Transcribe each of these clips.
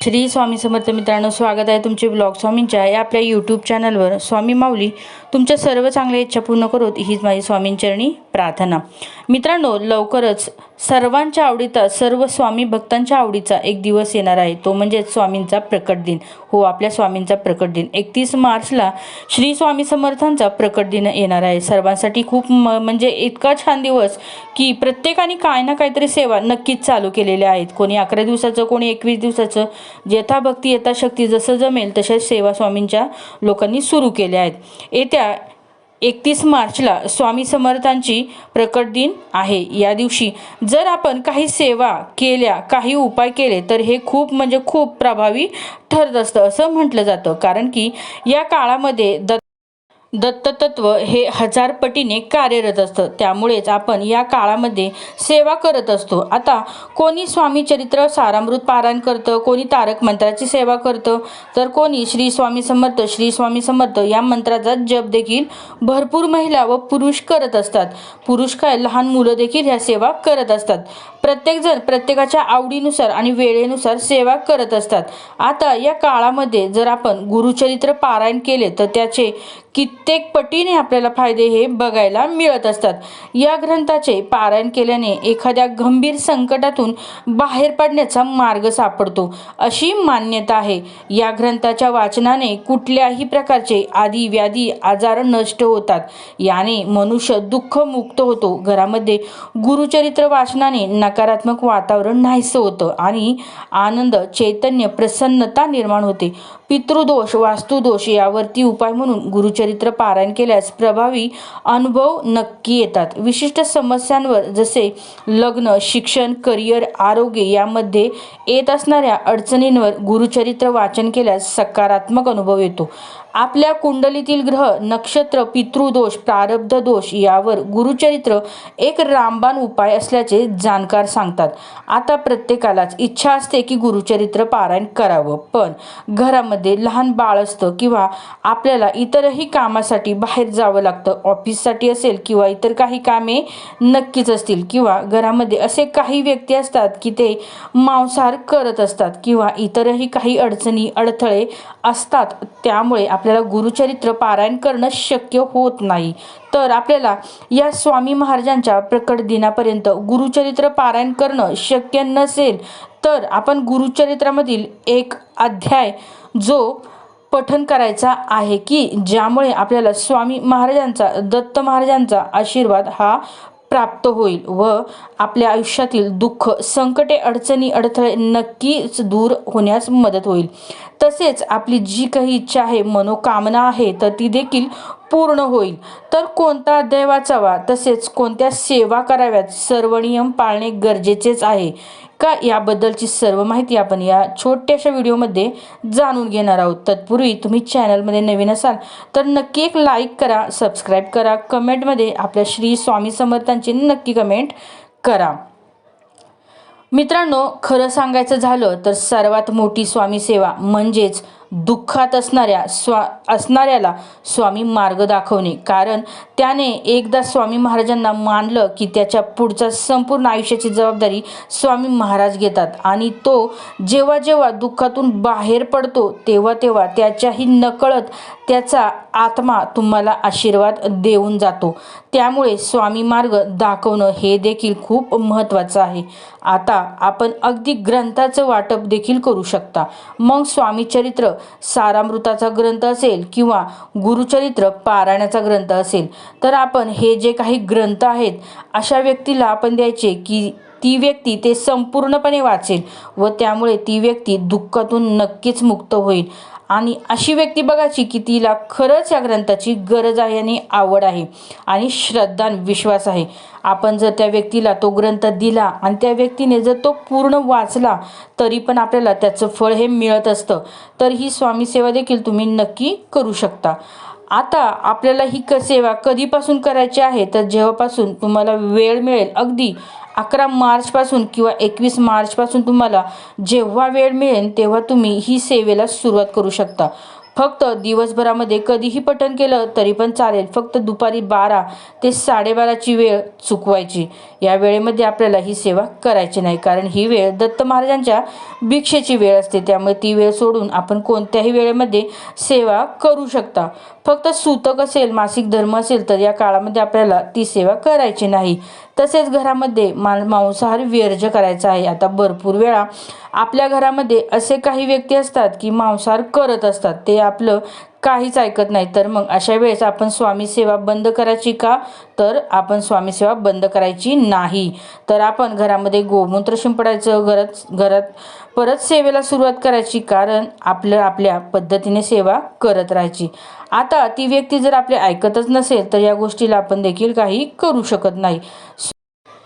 श्री स्वामी समर्थ मित्रांनो स्वागत आहे तुमचे ब्लॉग स्वामींच्या या आपल्या यूट्यूब चॅनलवर स्वामी माऊली तुमच्या सर्व चांगल्या इच्छा पूर्ण करोत हीच माझी स्वामींचरणी प्रार्थना. मित्रांनो लवकरच सर्वांच्या आवडीचा सर्व स्वामी भक्तांच्या आवडीचा एक दिवस येणार आहे. तो म्हणजे स्वामींचा प्रकट दिन. हो आपल्या स्वामींचा प्रकट दिन. एकतीस मार्चला श्री स्वामी समर्थांचा प्रकट दिन येणार आहे. सर्वांसाठी खूप म म्हणजे इतका छान दिवस की प्रत्येकाने काय ना काहीतरी सेवा नक्कीच चालू केलेल्या आहेत. कोणी अकरा दिवसाचं कोणी एकवीस दिवसाचं यथाभक्ती यथाशक्ती जसं जमेल तशा सेवा स्वामींच्या लोकांनी सुरू केल्या आहेत. येत्या एकतीस मार्चला स्वामी समर्थांची प्रकट दिन आहे. या दिवशी जर आपण काही सेवा केल्या काही उपाय केले तर हे खूप म्हणजे खूप प्रभावी ठरत असतं असं म्हटलं जातं. कारण की या काळामध्ये दत्त दत्ततत्व हे हजार पटीने कार्यरत असतं. त्यामुळेच आपण या काळामध्ये सेवा करत असतो. आता कोणी स्वामी चरित्र सारामृत पारायण करतं कोणी तारक मंत्राची सेवा करतं तर कोणी श्री स्वामी समर्थ श्री स्वामी समर्थ या मंत्राचा जप देखील भरपूर महिला व पुरुष करत असतात. पुरुष काय लहान मुलं देखील ह्या सेवा करत असतात. प्रत्येकजण प्रत्येकाच्या आवडीनुसार आणि वेळेनुसार सेवा करत असतात. आता या काळामध्ये जर आपण गुरुचरित्र पारायण केले तर त्याचे कित्येक पटीने आपल्याला फायदे हे बघायला मिळत असतात. या ग्रंथाचे पारायण केल्याने एखाद्या गंभीर संकटातून बाहेर पडण्याचा मार्ग सापडतो अशी मान्यता आहे. या ग्रंथाच्या वाचनाने कुठल्याही प्रकारचे आदी व्याधी आजार नष्ट होतात. याने मनुष्य दुःखमुक्त होतो. घरामध्ये गुरुचरित्र वाचनाने नकारात्मक वातावरण नाहीसं होतं आणि आनंद चैतन्य प्रसन्नता निर्माण होते. पितृदोष वास्तुदोष यावरती उपाय म्हणून गुरुचरित्र पारायण केल्यास प्रभावी अनुभव नक्की येतात. विशिष्ट समस्यांवर जसे लग्न शिक्षण करिअर आरोग्य यामध्ये येत असणाऱ्या अडचणींवर गुरुचरित्र वाचन केल्यास सकारात्मक अनुभव येतो. आपल्या कुंडलीतील ग्रह नक्षत्र पितृदोष प्रारब्ध दोष यावर गुरुचरित्र एक रामबाण उपाय असल्याचे जाणकार सांगतात. आता प्रत्येकालाच इच्छा असते की गुरुचरित्र पारायण करावं. पण घरामध्ये लहान बाळ असतं किंवा आपल्याला इतरही कामासाठी बाहेर जावं लागतं ऑफिससाठी असेल किंवा इतर काही कामे नक्कीच असतील किंवा घरामध्ये असे काही व्यक्ती असतात की ते मांसाहार करत असतात किंवा इतरही काही अडचणी अडथळे असतात त्यामुळे आपल्याला गुरुचरित्र पारायण करणं शक्य होत नाही. तर आपल्याला या स्वामी महाराजांच्या प्रकट दिनापर्यंत गुरुचरित्र पारायण करणं शक्य नसेल तर आपण गुरुचरित्रामधील एक अध्याय जो पठन करायचा आहे की ज्यामुळे आपल्याला स्वामी महाराजांचा दत्त महाराजांचा आशीर्वाद हा प्राप्त होईल व आपल्या आयुष्यातील दुःख संकटे अडचणी अडथळे नक्कीच दूर होण्यास मदत होईल. तसेच आपली जी काही इच्छा आहे मनोकामना आहे तर ती देखील पूर्ण होईल. तर कोणता अध्याय वाचावा तसेच कोणत्या सेवा कराव्यात सर्व नियम पाळणे गरजेचेच आहे. का याबद्दलची सर्व माहिती आपण या छोट्याशा व्हिडिओमध्ये जाणून घेणार आहोत. तत्पूर्वी तुम्ही चॅनलमध्ये नवीन असाल तर नक्की एक लाईक करा सबस्क्राईब करा कमेंटमध्ये आपल्या श्री स्वामी समर्थांची नक्की कमेंट करा. मित्रांनो खरं सांगायचं झालं तर सर्वात मोठी स्वामी सेवा म्हणजेच दुःखात असणाऱ्या स्वा असणाऱ्याला स्वामी मार्ग दाखवणे. कारण त्याने एकदा स्वामी महाराजांना मानलं की त्याच्या पुढच्या संपूर्ण आयुष्याची जबाबदारी स्वामी महाराज घेतात. आणि तो जेव्हा जेव्हा दुःखातून बाहेर पडतो तेव्हा तेव्हा त्याच्याही नकळत त्याचा आत्मा तुम्हाला आशीर्वाद देऊन जातो. त्यामुळे स्वामी मार्ग दाखवणं हे देखील खूप महत्त्वाचं आहे. आता आपण अगदी ग्रंथाचं वाटप देखील करू शकता. मग स्वामीचरित्र सारामृताचा ग्रंथ असेल किंवा गुरुचरित्र पारायणाचा ग्रंथ असेल तर आपण हे जे काही ग्रंथ आहेत अशा व्यक्तीला आपण द्यायचे की ती व्यक्ती ते संपूर्णपणे वाचेल व त्यामुळे ती व्यक्ती दुःखातून नक्कीच मुक्त होईल. आणि अशी व्यक्ती बघायची की तिला खरंच या ग्रंथाची गरज आहे आणि आवड आहे आणि श्रद्धा आणि विश्वास आहे. आपण जर त्या व्यक्तीला तो ग्रंथ दिला आणि त्या व्यक्तीने जर तो पूर्ण वाचला तरी पण आपल्याला त्याचं फळ हे मिळत असतं. तर ही स्वामी सेवा देखील तुम्ही नक्की करू शकता. आता आपल्याला ही क सेवा कधीपासून करायची आहे? तर जेव्हापासून तुम्हाला वेळ मिळेल अगदी अकरा मार्चपासून किंवा एकवीस मार्चपासून तुम्हाला जेव्हा वेळ मिळेल तेव्हा तुम्ही ही सेवेला सुरुवात करू शकता. फक्त दिवसभरामध्ये कधीही पठण केलं तरी पण चालेल. फक्त दुपारी बारा ते साडेबाराची वेळ चुकवायची. या वेळेमध्ये आपल्याला ही सेवा करायची नाही कारण ही वेळ दत्त महाराजांच्या भिक्षेची वेळ असते. त्यामुळे ती वेळ सोडून आपण कोणत्याही वेळेमध्ये सेवा करू शकता. फक्त सूतक असेल मासिक धर्म असेल तर या काळामध्ये आपल्याला ती सेवा करायची नाही. तसेच घरामध्ये मा मांसाहार व्यर्ज करायचा आहे. आता भरपूर वेळा आपल्या घरामध्ये असे काही व्यक्ती असतात की मांसाहार करत असतात. ते आपलं काहीच ऐकत नाही. तर मग अशा वेळेस आपण स्वामी सेवा बंद करायची का? तर आपण स्वामी सेवा बंद करायची नाही. तर आपण घरामध्ये गोमूत्र शिंपडायचं घरात घरात परत सेवेला सुरुवात करायची कारण आपलं आपल्या पद्धतीने सेवा करत राहायची. आता ती व्यक्ती जर आपले ऐकतच नसेल तर या गोष्टीला आपण देखील काही करू शकत नाही.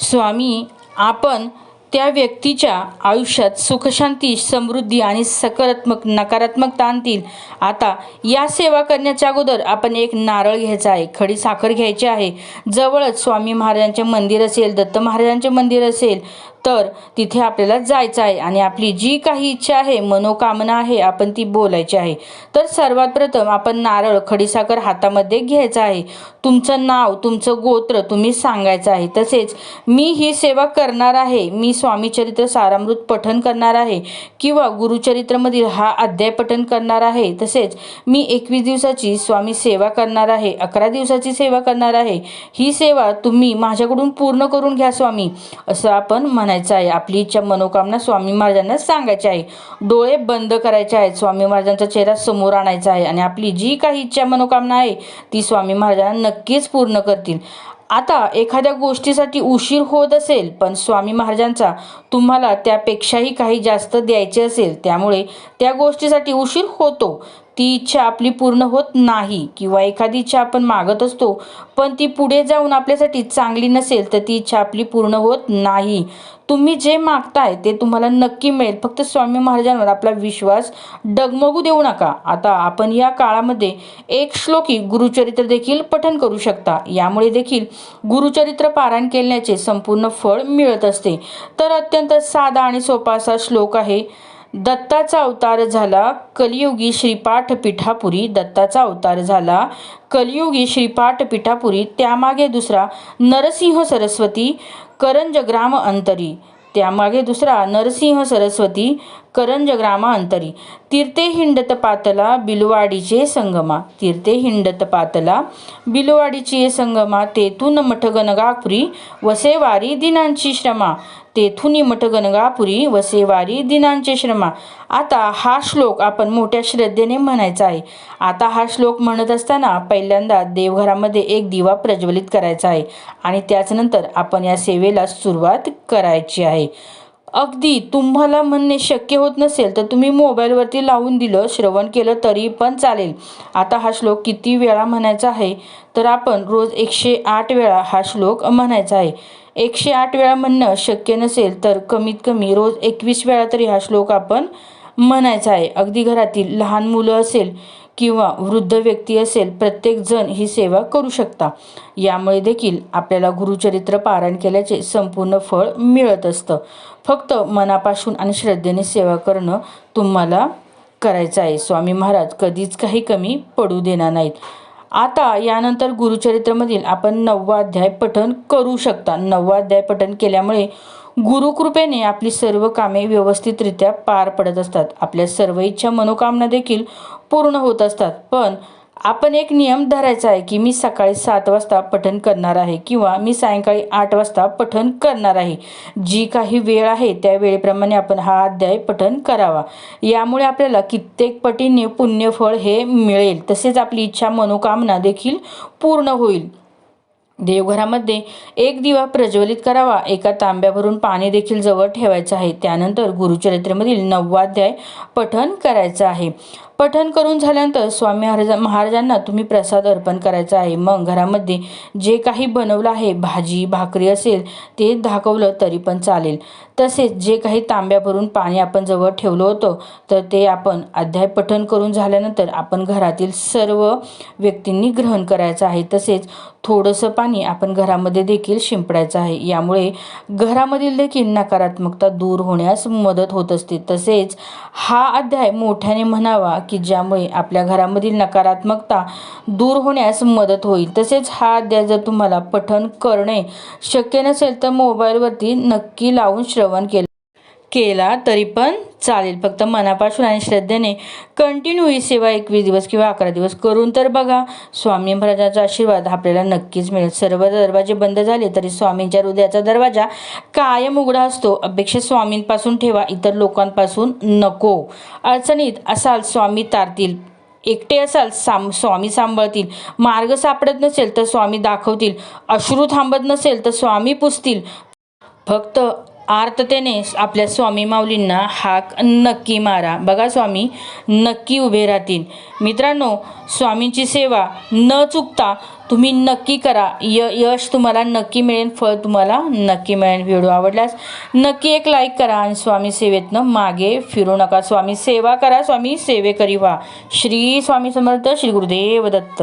स्वामी आपण त्या व्यक्तीच्या आयुष्यात सुखशांती समृद्धी आणि सकारात्मक नकारात्मकता आणतील आता या सेवा करण्याच्या अगोदर आपण एक नारळ घ्यायचा आहे खडी साखर घ्यायची आहे. जवळच स्वामी महाराजांचे मंदिर असेल दत्त महाराजांचे मंदिर असेल तर तिथे आपल्याला जायचं आहे आणि आपली जी काही इच्छा आहे मनोकामना आहे आपण ती बोलायची आहे. तर सर्वात प्रथम आपण नारळ खडीसाखर हातामध्ये घ्यायचं आहे. तुमचं नाव तुमचं गोत्र तुम्ही सांगायचं आहे. तसेच मी ही सेवा करणार आहे. मी स्वामी चरित्र सारामृत पठन करणार आहे किंवा गुरुचरित्रमधील हा अध्याय पठन करणार आहे. तसेच मी एकवीस दिवसाची स्वामी सेवा करणार आहे अकरा दिवसाची सेवा करणार आहे. ही सेवा तुम्ही माझ्याकडून पूर्ण करून घ्या स्वामी असं आपण म्हणायचं आहे. आपली इच्छा मनोकामना स्वामी महाराजांना सांगायची आहे. डोळे बंद करायचे आहेत. स्वामी महाराजांचा चेहरा समोर आणायचा आहे. आणि आपली जी काही इच्छा मनोकामना आहे ती स्वामी महाराजांना नक्कीच पूर्ण करतील. आता एखाद्या गोष्टीसाठी उशीर होत असेल पण स्वामी महाराजांचा तुम्हाला त्यापेक्षाही काही जास्त द्यायचे असेल त्यामुळे त्या गोष्टीसाठी उशीर होतो. ती इच्छा आपली पूर्ण होत नाही किंवा एखादी इच्छा आपण मागत असतो पण ती पुढे जाऊन आपल्यासाठी चांगली नसेल तर ती इच्छा आपली पूर्ण होत नाही. तुम्ही जे मागताय ते तुम्हाला नक्की मिळेल. फक्त स्वामी महाराजांवर आपला विश्वास डगमगू देऊ नका. आता आपण या काळामध्ये एक श्लोकी गुरुचरित्र देखील पठन करू शकता. यामुळे देखील गुरुचरित्र पारायण केल्याचे संपूर्ण फळ मिळत असते. तर अत्यंत साधा आणि सोपा असा श्लोक आहे दत्ताचा अवतार झाला. कलियुगी श्रीपाठ पिठापुरी दत्ताचा अवतार झाला. कलियुगी श्रीपाठ पिठापुरी त्यामागे दुसरा नरसिंह सरस्वती करंज ग्राम अंतरी त्यामागे दुसरा नरसिंह सरस्वती करंज ग्रामांतरी तीर्थे हिंडत पातला बिलवाडीचे संगमा. तीर्थे हिंडत पातला बिलवाडीची संगमा. तेथून मठगणगापुरी वसेवारी दिनांची श्रमा. तेथून मठगणगापुरी वसेवारी दिनांचे श्रमा. आता हा श्लोक आपण मोठ्या श्रद्धेने म्हणायचा आहे. आता हा श्लोक म्हणत असताना पहिल्यांदा देवघरामध्ये एक दिवा प्रज्वलित करायचा आहे आणि त्याचनंतर आपण या सेवेला सुरुवात करायची आहे. अगदी तुम्हाला म्हणणे शक्य होत नसेल तर तुम्ही मोबाईलवरती लावून दिलं श्रवण केलं तरी पण चालेल. आता हा श्लोक किती वेळा म्हणायचा आहे? तर आपण रोज एकशे आठ वेळा हा श्लोक म्हणायचा आहे. एकशे आठ वेळा म्हणणं शक्य नसेल तर कमीत कमी रोज एकवीस वेळा तरी हा श्लोक आपण म्हणायचा आहे. अगदी घरातील लहान मुलं असेल किंवा वृद्ध व्यक्ती असेल प्रत्येकजण ही सेवा करू शकता. यामुळे देखील आपल्याला गुरुचरित्र पारायण केल्याचे संपूर्ण फळ मिळत असतं. फक्त मनापासून आणि श्रद्धेने सेवा करणं तुम्हाला करायचं आहे. स्वामी महाराज कधीच काही कमी पडू देणार नाहीत. आता यानंतर गुरुचरित्रमधील आपण नववा अध्याय पठन करू शकता. नववा अध्याय पठन केल्यामुळे गुरुकृपेने आपली सर्व कामे व्यवस्थितरित्या पार पडत असतात. आपल्या सर्व इच्छा मनोकामना देखील पूर्ण होत असतात. पण आपण एक नियम धरायचा आहे की मी सकाळी सात वाजता पठन करणार आहे किंवा मी सायंकाळी आठ वाजता पठन करणार आहे. जी काही वेळ आहे त्या वेळेप्रमाणे आपण हा अध्याय पठन करावा. यामुळे आपल्याला कित्येक पटीने पुण्यफळ हे मिळेल. तसेच आपली इच्छा मनोकामना देखील पूर्ण होईल. देवघरामध्ये एक दिवा प्रज्वलित करावा. एका तांब्याभरून पाणी देखील जवळ ठेवायचं आहे. त्यानंतर गुरुचरित्रेमधील नववाध्याय पठन करायचं आहे. पठन करून झाल्यानंतर स्वामी महाराज महाराजांना तुम्ही प्रसाद अर्पण करायचा आहे. मग घरामध्ये जे काही बनवलं आहे भाजी भाकरी असेल ते दाखवलं तरी पण चालेल. तसेच जे काही तांब्या भरून पाणी आपण जवळ ठेवलं होतं तर ते आपण अध्याय पठण करून झाल्यानंतर आपण घरातील सर्व व्यक्तींनी ग्रहण करायचं आहे. तसेच थोडंसं पाणी आपण घरामध्ये देखील शिंपडायचं आहे. यामुळे घरामधील देखील नकारात्मकता दूर होण्यास मदत होत असते. तसेच हा अध्याय मोठ्याने म्हणावा की ज्यामुळे आपल्या घरामधील नकारात्मकता दूर होण्यास मदत होईल. तसेच हा अध्याय जर तुम्हाला पठण करणे शक्य नसेल तर मोबाईलवरती नक्की लावून श्रवण केलं. केला तरी पण चालेल. फक्त मनापासून आणि श्रद्धेने कंटिन्यू ही सेवा एकवीस दिवस किंवा अकरा दिवस करून तर बघा. स्वामी महाराजांचा आशीर्वाद आपल्याला नक्कीच मिळेल. सर्व दरवाजे बंद झाले तरी स्वामींच्या हृदयाचा दरवाजा कायम उघडा असतो. अपेक्षा स्वामींपासून ठेवा इतर लोकांपासून नको. अडचणीत असाल स्वामी तारतील. एकटे असाल साम स्वामी सांभाळतील. मार्ग सापडत नसेल तर स्वामी दाखवतील. अश्रू थांबत नसेल तर स्वामी पुसतील. फक्त आर्ततेने आपल्या स्वामी माऊलींना हाक नक्की मारा. बघा स्वामी नक्की उभे राहतील. मित्रांनो स्वामींची सेवा न चुकता तुम्ही नक्की करा. य यश तुम्हाला नक्की मिळेल फळ तुम्हाला नक्की मिळेल. व्हिडिओ आवडल्यास नक्की एक लाईक करा आणि स्वामी सेवेतनं मागे फिरू नका. स्वामी सेवा करा स्वामी सेवेकरी व्हा. श्री स्वामी समर्थ श्री गुरुदेव दत्त.